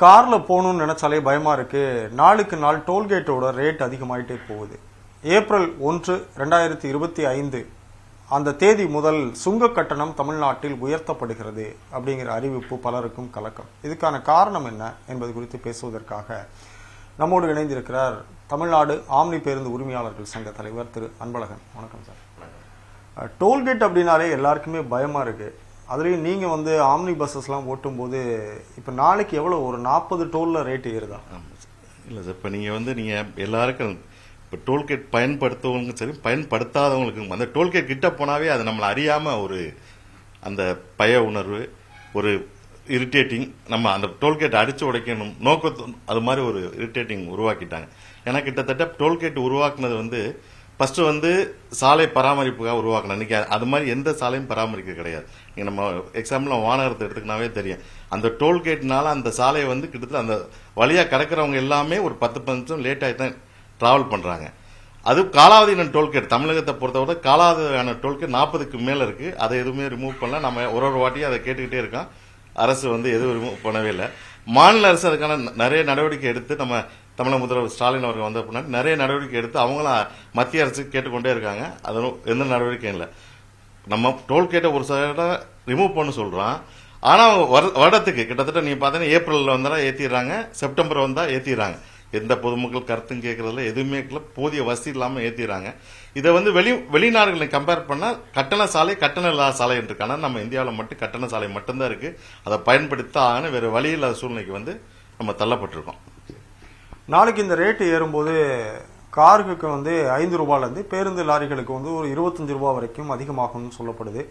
கார்ல போகணும்னு நினைச்சாலே பயமா இருக்கு. நாளுக்கு நாள் டோல்கேட்டோட ரேட் அதிகமாயிட்டே போகுது. ஏப்ரல் ஒன்று ரெண்டாயிரத்தி இருபத்தி ஐந்து அந்த தேதி முதல் சுங்க கட்டணம் தமிழ்நாட்டில் உயர்த்தப்படுகிறது அப்படிங்கிற அறிவிப்பு பலருக்கும் கலக்கம். இதுக்கான காரணம் என்ன என்பது குறித்து பேசுவதற்காக நம்மோடு இணைந்திருக்கிறார் தமிழ்நாடு ஆம்னி பேருந்து உரிமையாளர்கள் சங்க தலைவர் திரு அன்பழகன். வணக்கம் சார். டோல்கேட் அப்படின்னாலே எல்லாருக்குமே பயமா இருக்கு. அதுலேயும் நீங்கள் வந்து ஆம்னி பஸ்ஸஸ்லாம் ஓட்டும்போது இப்போ நாளைக்கு எவ்வளோ ஒரு நாற்பது டோலில் ரேட் ஏறுதா? இல்லை சார் இப்போ நீங்கள் வந்து நீங்கள் எல்லாருக்கும் இப்போ டோல்கேட் பயன்படுத்தவங்களுக்கும் சரி பயன்படுத்தாதவங்களுக்கும் அந்த டோல்கேட் கிட்ட போனாவே அது நம்மளை அறியாமல் ஒரு அந்த பய உணர்வு ஒரு இரிட்டேட்டிங் நம்ம அந்த டோல்கேட் அடித்து உடைக்கணும் நோக்கத்து அது மாதிரி ஒரு இரிட்டேட்டிங் உருவாக்கிட்டாங்க. ஏன்னா கிட்டத்தட்ட டோல்கேட் உருவாக்குனது வந்து ஃபர்ஸ்ட் வந்து சாலை பராமரிப்புக்காக உருவாக்கணும். இன்னைக்கு அது மாதிரி எந்த சாலையும் பராமரிக்க கிடையாது. நீங்க நம்ம எக்ஸாம்பிள் வானகரத்தை எடுத்துக்கினாவே தெரியும். அந்த டோல்கேட்னால அந்த சாலையை வந்து கிட்டத்தட்ட அந்த வழியா கடக்கிறவங்க எல்லாமே ஒரு பத்து நிமிஷம் லேட் ஆகி தான் டிராவல் பண்றாங்க. அது காலாவதியான டோல்கேட் தமிழகத்தை பொறுத்தவரை காலாவதியான டோல்கேட் நாற்பதுக்கு மேல இருக்கு. அதை எதுவுமே ரிமூவ் பண்ணல. நம்ம ஒரு ஒரு வாட்டியும் அதை கேட்டுக்கிட்டே இருக்கோம். அரசு வந்து எதுவும் ரிமூவ் பண்ணவே இல்லை. மாநில அரசு அதுக்கான நிறைய நடவடிக்கை எடுத்து நம்ம தமிழக முதல்வர் ஸ்டாலின் அவர்கள் வந்த பின்னாடி நிறைய நடவடிக்கை எடுத்து அவங்களும் மத்திய அரசு கேட்டுக்கொண்டே இருக்காங்க. அதுவும் எந்த நடவடிக்கையும் இல்லை. நம்ம டோல்கேட்டை ஒரு சில ரிமூவ் பண்ண சொல்கிறோம் ஆனால் வரு- வருடத்துக்கு கிட்டத்தட்ட நீங்கள் பார்த்தீங்கன்னா ஏப்ரலில் வந்தால் ஏற்றிடுறாங்க செப்டம்பர் வந்தால் ஏற்றிடுறாங்க எந்த பொதுமக்கள் கருத்தும் கேட்கறதில்ல எதுவுமே போதிய வசதி இல்லாமல் ஏற்றிடுறாங்க இதை வந்து வெளி வெளிநாடுகளை கம்பேர் பண்ணால் கட்டண சாலை கட்டண இல்லாத சாலை என்று நம்ம இந்தியாவில் மட்டும் கட்டண சாலை மட்டும்தான் இருக்குது அதை பயன்படுத்த ஆகணும் வேறு வழி இல்லாத சூழ்நிலைக்கு வந்து நம்ம தள்ளப்பட்டிருக்கோம். நாளைக்கு இந்த ரேட்டு ஏறும்போது காருக்கு வந்து ஐந்து ரூபாயிலேருந்து பேருந்து லாரிகளுக்கு வந்து ஒரு இருபத்தஞ்சு ரூபா வரைக்கும் அதிகமாகும்னு சொல்லப்படுது.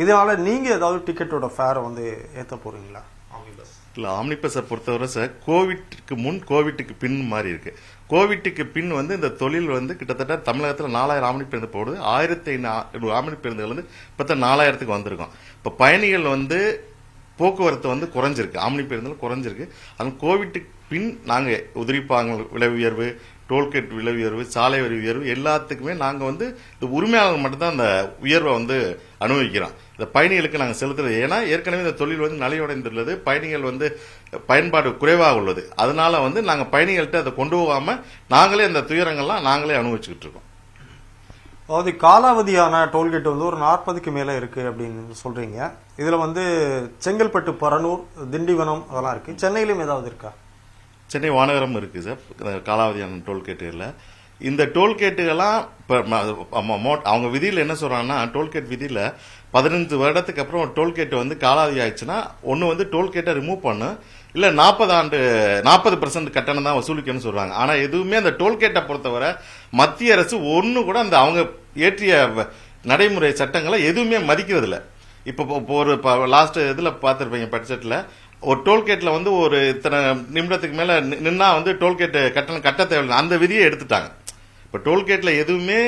இதனால் நீங்கள் ஏதாவது டிக்கெட்டோட ஃபேரை வந்து ஏற்ற போகிறீங்களா இல்லை ஆம்னி ஆம்னிபஸை பொறுத்தவரை சார் கோவிட்டுக்கு முன் கோவிட்டுக்கு பின் மாதிரி இருக்கு. கோவிட்டுக்கு பின் வந்து இந்த தொழில் வந்து கிட்டத்தட்ட தமிழகத்தில் நாலாயிரம் ஆம்னி பேருந்து போடுது. ஆயிரத்தி ஐநூறு ஆம்னி பேருந்துகள் வந்து இப்போ நாலாயிரத்துக்கு வந்திருக்கும். இப்போ பயணிகள் வந்து போக்குவரத்து வந்து குறைஞ்சிருக்கு. ஆம்னி பேருந்துகள் குறைஞ்சிருக்கு. அது கோவிட்டுக்கு பின் நாங்கள் உதிரிப்பாங்க விலை உயர்வு டோல்கேட் விலை உயர்வு சாலை வரி உயர்வு எல்லாத்துக்குமே நாங்கள் வந்து இந்த உரிமையாளர்கள் மட்டும்தான் அந்த உயர்வை வந்து அனுபவிக்கிறோம். இந்த பயணிகளுக்கு நாங்கள் செலுத்துறது. ஏன்னா ஏற்கனவே இந்த தொழில் வந்து நலிவடைந்துள்ளது. பயணிகள் வந்து பயன்பாடு குறைவாக உள்ளது. அதனால வந்து நாங்கள் பயணிகள்கிட்ட அதை கொண்டு போகாமல் நாங்களே அந்த துயரங்கள்லாம் நாங்களே அனுபவிச்சுக்கிட்டு இருக்கோம். அதாவது காலாவதியான டோல்கேட் வந்து ஒரு நாற்பதுக்கு மேலே இருக்கு அப்படின்னு சொல்றீங்க. இதுல வந்து செங்கல்பட்டு பரனூர் திண்டிவனம் அதெல்லாம் இருக்கு. சென்னையிலும் ஏதாவது இருக்கா? சென்னை வானகரம் இருக்குது சார். காலாவதியான டோல்கேட்டுகளில். இந்த டோல்கேட்டுகள்லாம் இப்போ அவங்க விதியில் என்ன சொல்கிறாங்கன்னா டோல்கேட் விதியில் பதினஞ்சு வருடத்துக்கு அப்புறம் டோல்கேட் வந்து காலாவதி ஆயிடுச்சுன்னா ஒன்று வந்து டோல்கேட்டை ரிமூவ் பண்ணு. இல்லை நாற்பது ஆண்டு நாற்பது பர்சன்ட் கட்டணம் தான் வசூலிக்கணும்னு சொல்கிறாங்க ஆனால் எதுவுமே அந்த டோல்கேட்டை பொறுத்தவரை மத்திய அரசு ஒன்று கூட அந்த அவங்க இயற்றிய வ- நடைமுறை சட்டங்களை எதுவுமே மதிக்கிறது இப்போ இப்போ ஒரு லாஸ்ட் இதில் பார்த்துருப்பீங்க பட்ஜெட்டில் ஒரு டோல்கேட்ல வந்து ஒரு இத்தனை நிமிடத்துக்கு மேல நின்னா வந்து டோல்கேட் கட்டணம் கட்ட தேவையில்லை. அந்த விதியை எடுத்துட்டாங்க. இப்ப டோல்கேட்ல எதுவுமே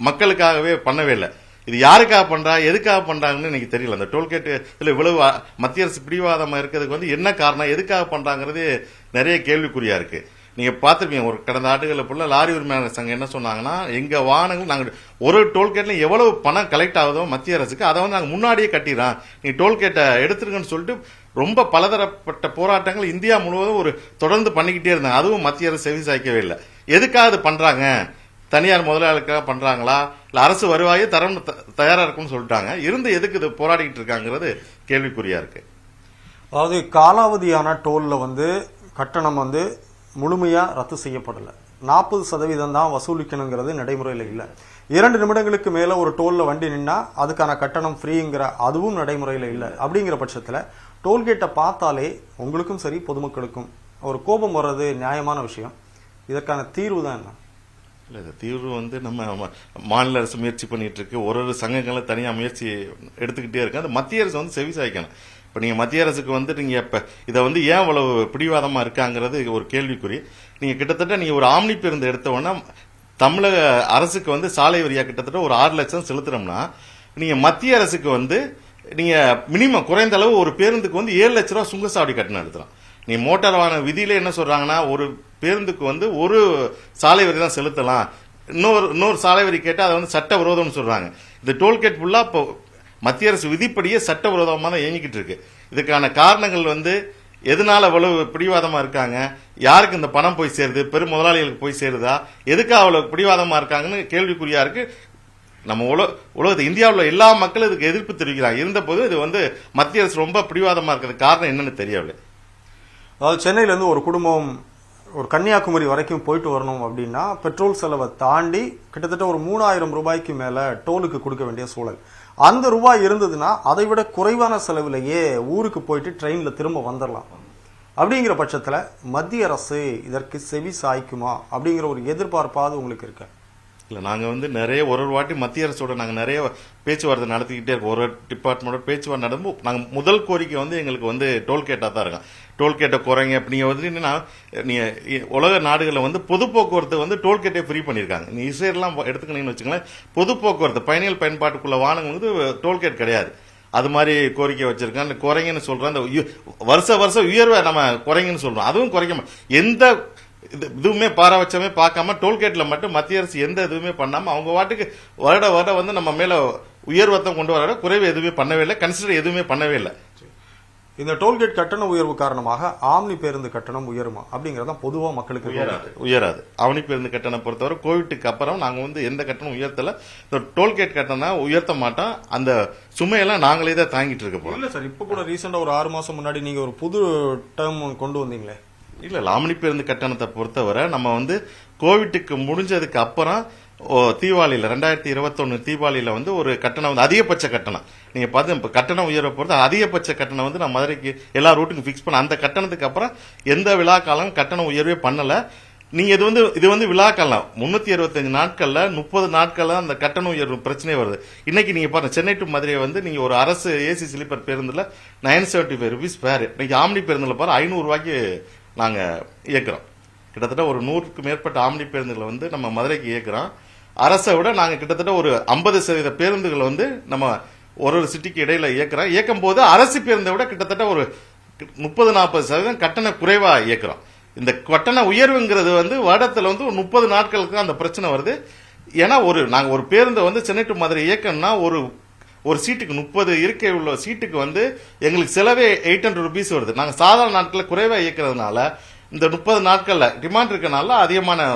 மக்களுக்காகவே பண்ணவே இல்லை. இது யாருக்காக பண்றா எதுக்காக பண்றாங்கன்னு எனக்கு தெரியல. அந்த டோல்கேட் இதுல இவ்வளவு மத்திய அரசு பிடிவாதமா இருக்கிறதுக்கு வந்து என்ன காரணம் எதுக்காக பண்றாங்கிறது நிறைய கேள்விக்குறியா இருக்கு. நீங்க பார்த்துருப்பீங்க ஒரு கடந்த ஆண்டுகளில் ஃபுல்லாக லாரி உரிமையாளர் சங்கம் என்ன சொன்னாங்கன்னா எங்க வாகனங்கள் நாங்க ஒரு டோல்கேட்ல எவ்வளவு பணம் கலெக்ட் ஆகுதோ மத்திய அரசுக்கு அதை வந்து நாங்க முன்னாடியே கட்டிடுறோம். நீ டோல்கேட்டை எடுத்துருங்கன்னு சொல்லிட்டு ரொம்ப பலதரப்பட்ட போராட்டங்கள் இந்தியா முழுவதும் ஒரு தொடர்ந்து பண்ணிக்கிட்டே இருந்தாங்க. அதுவும் மத்திய அரசு செவி சாய்க்கவே இல்லை. எதுக்காக இது பண்றாங்க? தனியார் முதலாளிக்காக பண்றாங்களா? இல்லை அரசு வருவாயே தரம் த- தயாரா இருக்கும்னு சொல்லிட்டாங்க. இருந்து எதுக்கு இது போராடிக்கிட்டு இருக்காங்கிறது கேள்விக்குறியா இருக்கு. அதாவது காலாவதியான டோல்ல வந்து கட்டணம் வந்து முழுமையா ரத்து செய்யப்படலை. நாற்பது சதவீதம் தான் வசூலிக்கணுங்கிறது நடைமுறையில் இல்லை. இரண்டு நிமிடங்களுக்கு மேல ஒரு டோல்ல வண்டி நின்னா அதுக்கான கட்டணம் ஃப்ரீங்கிற அதுவும் நடைமுறையில் இல்லை. அப்படிங்கிற பட்சத்துல டோல்கேட்டை பார்த்தாலே உங்களுக்கும் சரி பொதுமக்களுக்கும் ஒரு கோபம் வர்றது நியாயமான விஷயம். இதற்கான தீர்வு தான் என்ன? இல்லை இந்த தீர்வு வந்து நம்ம மாநில அரசு முயற்சி பண்ணிட்டு இருக்கு. ஒரு ஒரு சங்கங்களும் தனியாக முயற்சி எடுத்துக்கிட்டே இருக்கு. அந்த மத்திய அரசு வந்து செவி சாய்க்கணும். இப்போ நீங்கள் மத்திய அரசுக்கு வந்து நீங்கள் இப்போ இதை வந்து ஏன் இவ்வளவு பிடிவாதமாக இருக்காங்கிறது ஒரு கேள்விக்குறி. நீங்கள் கிட்டத்தட்ட நீங்கள் ஒரு ஆம்னி பேருந்து எடுத்தவொன்னா தமிழக அரசுக்கு வந்து சாலை வரியா கிட்டத்தட்ட ஒரு ஆறு லட்சம் செலுத்துறோம்னா நீங்க மத்திய அரசுக்கு வந்து நீங்க மினிமம் குறைந்த அளவு ஒரு பேருந்துக்கு வந்து ஏழு லட்ச ரூபா சுங்கசாவடி கட்டணம் எடுத்துரும் நீ மோட்டார் வாகன விதியில என்ன சொல்றாங்கன்னா ஒரு பேருந்துக்கு வந்து ஒரு சாலை வரி தான் செலுத்தலாம். இன்னொரு இன்னொரு சாலை வரி கேட்டால் அதை வந்து சட்ட விரோதம்னு சொல்றாங்க. இந்த டோல்கேட் ஃபுல்லா இப்போ மத்திய அரசு விதிப்படியே சட்ட விரோதமாக தான் இயங்கிக்கிட்டு இருக்கு. இதுக்கான காரணங்கள் வந்து எதனால் அவ்வளவு பிடிவாதமாக இருக்காங்க? யாருக்கு இந்த பணம் போய் சேருது? பெரும் முதலாளிகளுக்கு போய் சேருதா? எதுக்காக அவ்வளோ பிடிவாதமாக இருக்காங்கன்னு கேள்விக்குறியாக இருக்குது நம்ம உலக உலகத்து இந்தியாவில் எல்லா மக்களும் இதுக்கு எதிர்ப்பு தெரிவிக்கிறாங்க. இருந்தபோது இது வந்து மத்திய அரசு ரொம்ப பிடிவாதமாக இருக்கிறது காரணம் என்னன்னு தெரியவில்லை. அதாவது சென்னையிலேருந்து ஒரு குடும்பம் ஒரு கன்னியாகுமரி வரைக்கும் போயிட்டு வரணும் அப்படின்னா பெட்ரோல் செலவை தாண்டி கிட்டத்தட்ட ஒரு மூணாயிரம் ரூபாய்க்கு மேலே டோலுக்கு கொடுக்க வேண்டிய சூழல். அந்த ரூபாய் இருந்ததுன்னா அதை விட குறைவான செலவிலேயே ஊருக்கு போயிட்டு ட்ரெயினில் திரும்ப வந்துடலாம் அப்படிங்கிற பட்சத்தில் மத்திய அரசு இதற்கு செவி சாய்க்குமா? அப்படிங்கிற ஒரு எதிர்பார்ப்பாவது உங்களுக்கு இருக்குது இல்லை நாங்கள் வந்து நிறைய ஒரு ஒரு வாட்டி மத்திய அரசோட நாங்கள் நிறைய பேச்சுவார்த்தை நடத்திக்கிட்டே இருக்கோம். ஒரு டிபார்ட்மெண்டோட பேச்சுவார்த்தை நடந்து நாங்கள் முதல் கோரிக்கை வந்து எங்களுக்கு வந்து டோல்கேட்டாக தான் இருக்கும். டோல்கேட்டை குறைங்க நீங்கள் வந்து என்னன்னா நீங்கள் உலக நாடுகளில் வந்து பொது போக்குவரத்து வந்து டோல்கேட்டே ஃப்ரீ பண்ணியிருக்காங்க நீங்கள் இஸ்ரேல்லாம் எடுத்துக்கிட்டீங்கன்னு வச்சுங்களேன் பொது போக்குவரத்து பயணிகள் பயன்பாட்டுக்குள்ள வாகனம் வந்து டோல்கேட் கிடையாது. அது மாதிரி கோரிக்கை வச்சிருக்கேன் குறைங்கன்னு சொல்றேன் அந்த வருஷ வருஷம் உயர்வை நம்ம குறைங்கன்னு சொல்றோம். அதுவும் குறைக்க எந்த இதுவுமே பாரபட்சமே பார்க்காம டோல்கேட்ல மட்டும் மத்திய அரசு எந்த இதுவுமே பண்ணாம அவங்க வாட்டுக்கு வருட வருடம் வந்து நம்ம மேல உயர்வத்தம் கொண்டு வர குறைவு எதுவுமே பண்ணவே இல்லை கன்சிடர் எதுவுமே பண்ணவே இல்லை. இந்த டோல்கேட் கட்டண உயர்வு காரணமாக ஆம்னி பேருந்து கட்டணம் உயருமா அப்படிங்கறத பொதுவா மக்களுக்கு உயராது உயராது. அவனி பேருந்து கட்டணம் பொறுத்தவரை கோவிட்டுக்கு அப்புறம் நாங்க வந்து எந்த கட்டணம் உயர்த்தல இந்த டோல்கேட் கட்டணம் உயர்த்த மாட்டோம். அந்த சுமையெல்லாம் நாங்களே தான் தாங்கிட்டு இருக்க போறோம். இல்ல சார் இப்ப கூட ரீசெண்டா ஒரு ஆறு மாசம் முன்னாடி நீங்க ஒரு புது டேர்ம் கொண்டு வந்தீங்களே. இல்ல இல்ல ஆம்னி பேருந்து கட்டணத்தை பொறுத்தவரை நம்ம வந்து கோவிட்டுக்கு முடிஞ்சதுக்கு அப்புறம் ஓ, தீபாவளியில ரெண்டாயிரத்தி இருபத்தொன்னு தீபாவளியில வந்து ஒரு கட்டணம் வந்து அதிகபட்ச கட்டணம். நீங்க பார்த்து இப்போ கட்டணம் உயர்வை பொறுத்து அதிகபட்ச கட்டணம் வந்து நான் மதுரைக்கு எல்லா ரூட்டுக்கும் ஃபிக்ஸ் பண்ண அந்த கட்டணத்துக்கு அப்புறம் எந்த விழா காலம் கட்டணம் உயர்வே பண்ணல. நீங்க இது வந்து இது வந்து விழா காலம். முன்னூத்தி அறுபத்தஞ்சு நாட்கள்ல முப்பது நாட்கள்ல அந்த கட்டண உயர்வு பிரச்சனை வருது. இன்னைக்கு நீங்க பாருங்க சென்னை டு மதுரையை வந்து நீங்க ஒரு அரசு ஏசி ஸ்லீப்பர் பேருந்துல nine seventy five rupees per இன்னைக்கு ஆம்னி பேருந்துல பாரு ஐநூறு நாங்கள் இயக்குறோம். கிட்டத்தட்ட ஒரு நூறுக்கு மேற்பட்ட ஆம்னி பேருந்துகளை வந்து நம்ம மதுரைக்கு இயக்குறோம். அரசை விட நாங்கள் கிட்டத்தட்ட ஒரு ஐம்பது சதவீத பேருந்துகளை வந்து நம்ம ஒரு ஒரு சிட்டிக்கு இடையில இயக்குறோம். இயக்கும் போது அரசு பேருந்தை விட கிட்டத்தட்ட ஒரு முப்பது நாற்பது சதவீதம் கட்டண குறைவா இயக்குறோம். இந்த கட்டண உயர்வுங்கிறது வந்து வருடத்துல வந்து ஒரு முப்பது நாட்களுக்கு அந்த பிரச்சனை வருது. ஏன்னா ஒரு நாங்கள் ஒரு பேருந்தை வந்து சென்னை டு மதுரை இயக்கணும்னா ஒரு ஒரு சீட்டுக்கு முப்பது இருக்கை உள்ள சீட்டுக்கு வந்து எங்களுக்கு செலவே எயிட் ஹண்ட்ரட் ருபீஸ் வருது. நாங்கள் சாதாரண நாட்களில் குறைவாக இயக்கிறதுனால இந்த முப்பது நாட்களில் டிமாண்ட் இருக்கனால அதிகமான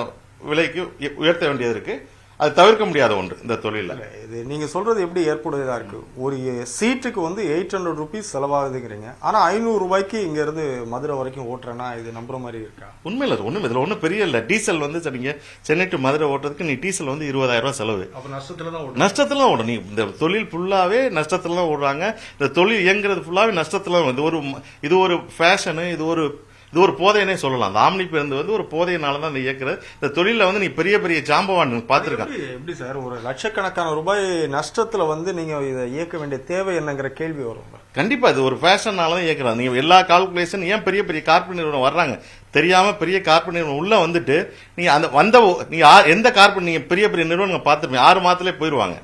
விலைக்கு உயர்த்த வேண்டியது இருக்குது அது தவிர்க்க முடியாத ஒன்று இந்த தொழில இது நீங்க சொல்றது எப்படி ஏற்புடையதா இருக்கு? ஒரு சீட்டுக்கு வந்து எயிட் ஹண்ட்ரட் ருபீஸ் செலவாகுதுங்கிறீங்க. ஆனா ஐநூறு ரூபாய்க்கு இங்க இருந்து மதுரை வரைக்கும் ஓட்டுறேன்னா இது நம்புற மாதிரி இருக்கா? உண்மையில ஒண்ணும் இதுல ஒண்ணும் பெரிய இல்ல. டீசல் வந்து சரிங்க சென்னை டு மதுரை ஓட்டுறதுக்கு நீ டீசல் வந்து இருபதாயிரம் ரூபாய் செலவு. அப்ப நஷ்டத்துல தான் நஷ்டத்துல ஓடும். நீ இந்த தொழில் ஃபுல்லாவே நஷ்டத்துல தான் ஓடுறாங்க. இந்த தொழில் இயங்குறது ஃபுல்லாவே நஷ்டத்துல தான் இது ஒரு இது ஒரு ஃபேஷனு இது ஒரு இது ஒரு போதையனே சொல்லலாம். அந்த ஆம்னி பேருந்து வந்து ஒரு போதையினால தான் இந்த இயக்குறது. இந்த தொழில வந்து நீ பெரிய பெரிய ஜாம்பவான் பார்த்திருக்கான் எப்படி எப்படி சார்? ஒரு லட்சக்கணக்கான ரூபாய் நஷ்டத்துல வந்து நீங்க இதை இயக்க வேண்டிய தேவை என்னங்கிற கேள்வி வரும் கண்டிப்பா இது ஒரு ஃபேஷனால தான் இயக்குறாங்க நீங்க எல்லா கால்குலேஷன் ஏன் பெரிய பெரிய கார்பரேட் நிறுவனம் வர்றாங்க? தெரியாம பெரிய கார்பரேட் நிறுவனம் உள்ள வந்துட்டு நீங்க அந்த வந்த நீங்க எந்த கார்பரேட் நீங்க பெரிய பெரிய நிறுவனங்கள் பார்த்துருப்பீங்க ஆறு மாதத்திலே போயிருவாங்க.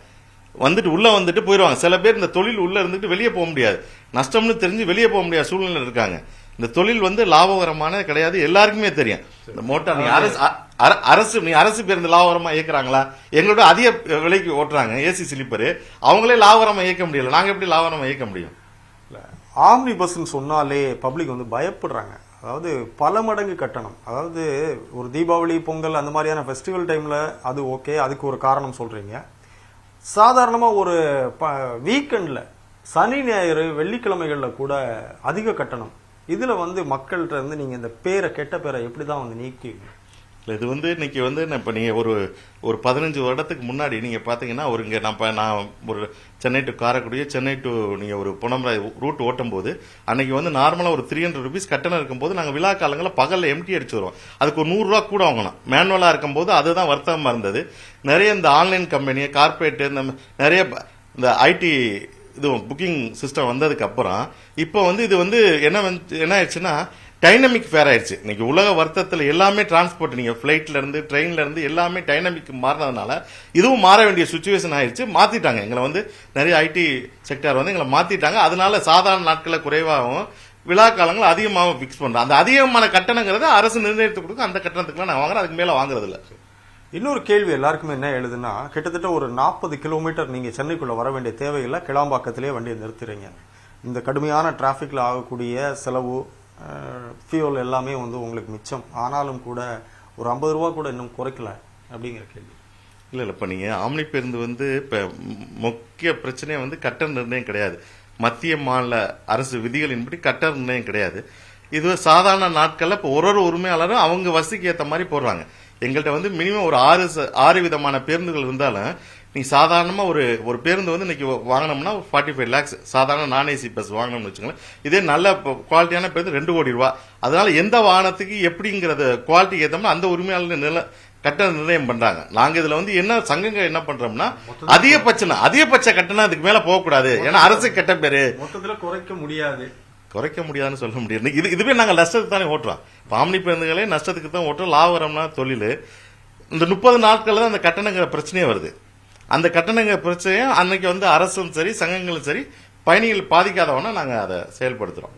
வந்துட்டு உள்ள வந்துட்டு போயிருவாங்க. சில பேர் இந்த தொழில் உள்ள இருந்துட்டு வெளியே போக முடியாது. நஷ்டம்னு தெரிஞ்சு வெளியே போக முடியாத சூழ்நிலை இருக்காங்க. இந்த தொழில் வந்து லாபகரமான கிடையாது எல்லாருக்குமே தெரியும். இந்த மோட்டார் நீங்க அரசு அரசு நீ அரசு பேருந்து லாபகரமா இயக்குறாங்களா? எங்களோட அதிக விலைக்கு ஓட்டுறாங்க ஏசி ஸ்லீப்பரு அவங்களே லாபகரமா இயக்க முடியல. நாங்க எப்படி லாபகரமா இயக்க முடியும்? ஆம்னி பஸ்ன்னு சொன்னாலே பப்ளிக் வந்து பயப்படுறாங்க. அதாவது பல மடங்கு கட்டணம். அதாவது ஒரு தீபாவளி பொங்கல் அந்த மாதிரியான ஃபெஸ்டிவல் டைம்ல அது ஓகே அதுக்கு ஒரு காரணம் சொல்றீங்க. சாதாரணமா ஒரு வீக்கெண்ட்ல சனி ஞாயிறு வெள்ளிக்கிழமைகள்ல கூட அதிக கட்டணம். இதில் வந்து மக்கள்கிட்ட இருந்து நீங்கள் இந்த பேரை கெட்ட பேரை எப்படி தான் வந்து நீக்குவீங்க? இது வந்து இன்னைக்கு வந்து நான் இப்போ நீங்கள் ஒரு ஒரு பதினஞ்சு வருடத்துக்கு முன்னாடி நீங்கள் பார்த்தீங்கன்னா ஒரு இங்கே நான் நான் ஒரு சென்னை டு காரைக்குடியோ சென்னை டு நீங்கள் ஒரு புனமராய் ரூட் ஓட்டும் போது அன்னைக்கு வந்து நார்மலாக ஒரு த்ரீ ஹண்ட்ரட் ருபீஸ் கட்டணம் இருக்கும்போது நாங்கள் விழா காலங்களில் பகலில் எம்டி அடிச்சு வருவோம். அதுக்கு ஒரு நூறுரூவா கூட வாங்கணும் மேனுவலாக இருக்கும்போது அதுதான் வர்த்தகமாக இருந்தது. நிறைய இந்த ஆன்லைன் கம்பெனி கார்பரேட்டு இந்த நிறைய இந்த ஐடி இது புக்கிங் சிஸ்டம் வந்ததுக்கப்புறம் இப்போ வந்து இது வந்து என்ன வந்து என்ன ஆயிடுச்சுன்னா டைனமிக் ஃபேர் ஆயிடுச்சு. இன்னைக்கு உலக வருத்தத்தில் எல்லாமே டிரான்ஸ்போர்ட் நீங்கள் ஃபிளைட்ல இருந்து ட்ரெயின்ல இருந்து எல்லாமே டைனமிக் மாறினதுனால இதுவும் மாற வேண்டிய சுச்சுவேஷன் ஆயிடுச்சு. மாத்திட்டாங்க. எங்களை வந்து நிறைய ஐடி செக்டார் வந்து எங்களை மாத்திட்டாங்க. அதனால சாதாரண நாட்களில் குறைவாகவும் விழா காலங்கள் அதிகமாகவும் ஃபிக்ஸ் பண்ணுறோம் அந்த அதிகமான கட்டணங்கிறத அரசு நிர்ணயித்து கொடுக்கும். அந்த கட்டணத்துக்குலாம் நான் வாங்குறேன். அதுக்கு மேலே வாங்குறது இன்னொரு கேள்வி எல்லாருக்குமே என்ன எழுதுன்னா கிட்டத்தட்ட ஒரு நாற்பது கிலோமீட்டர் நீங்கள் சென்னைக்குள்ளே வர வேண்டிய தேவையில்லை கிளாம்பாக்கத்திலே வண்டியை நிறுத்துறீங்க இந்த கடுமையான டிராஃபிக்கில் ஆகக்கூடிய செலவு ஃபியூல் எல்லாமே வந்து உங்களுக்கு மிச்சம். ஆனாலும் கூட ஒரு ஐம்பது ரூபா கூட இன்னும் குறைக்கல அப்படிங்கிற கேள்வி. இல்லை இல்லை இப்போ நீங்கள் ஆம்னி பேருந்து வந்து இப்போ முக்கிய பிரச்சனையே வந்து கட்ட நிர்ணயம் கிடையாது. மத்திய மாநில அரசு விதிகளின்படி கட்ட நிர்ணயம் கிடையாது. இது சாதாரண நாட்கள்ல இப்ப ஒரு ஒரு உரிமையாளரும் அவங்க வசதிக்கு ஏத்த மாதிரி போடுறாங்க. எங்கள்கிட்ட வந்து மினிமம் ஒரு ஆறு ஆறு விதமான பேருந்துகள் இருந்தாலும் நீ சாதாரணமா ஒரு ஒரு பேருந்து வந்து இன்னைக்கு வாங்கினோம்னா ஃபார்ட்டி ஃபைவ் லேக்ஸ் சாதாரண நான் ஏசி பஸ் வாங்கினோம்னு வச்சுக்கோங்களேன். இதே நல்ல குவாலிட்டியான பேருந்து ரெண்டு கோடி ரூபா. அதனால எந்த வாகனத்துக்கு எப்படிங்கிறத குவாலிட்டிக்கு ஏத்தோம்னா அந்த உரிமையாளர் நில கட்டண நிர்ணயம் பண்றாங்க. நாங்க இதுல வந்து என்ன சங்கங்கள் என்ன பண்றோம்னா அதிகபட்சம் அதிகபட்ச கட்டணம் அதுக்கு மேல போகக்கூடாது. ஏன்னா அரசு கெட்ட பேரு. மொத்தத்துல குறைக்க முடியாது. குறைக்க முடியாதுன்னு சொல்ல முடியாது. இது இதுவே நாங்கள் நஷ்டத்துக்கு தானே ஓட்டுறோம். பாமணி பேருந்துகளே நஷ்டத்துக்கு தான் ஓட்டுறோம். லாபகரம்னா தொழில். இந்த முப்பது நாட்களில் தான் அந்த கட்டணங்கிற பிரச்சனையே வருது. அந்த கட்டணங்கிற பிரச்சனையை அன்னைக்கு வந்து அரசும் சரி சங்கங்களும் சரி பயணிகள் பாதிக்காதவனா நாங்கள் அதை செயல்படுத்துகிறோம்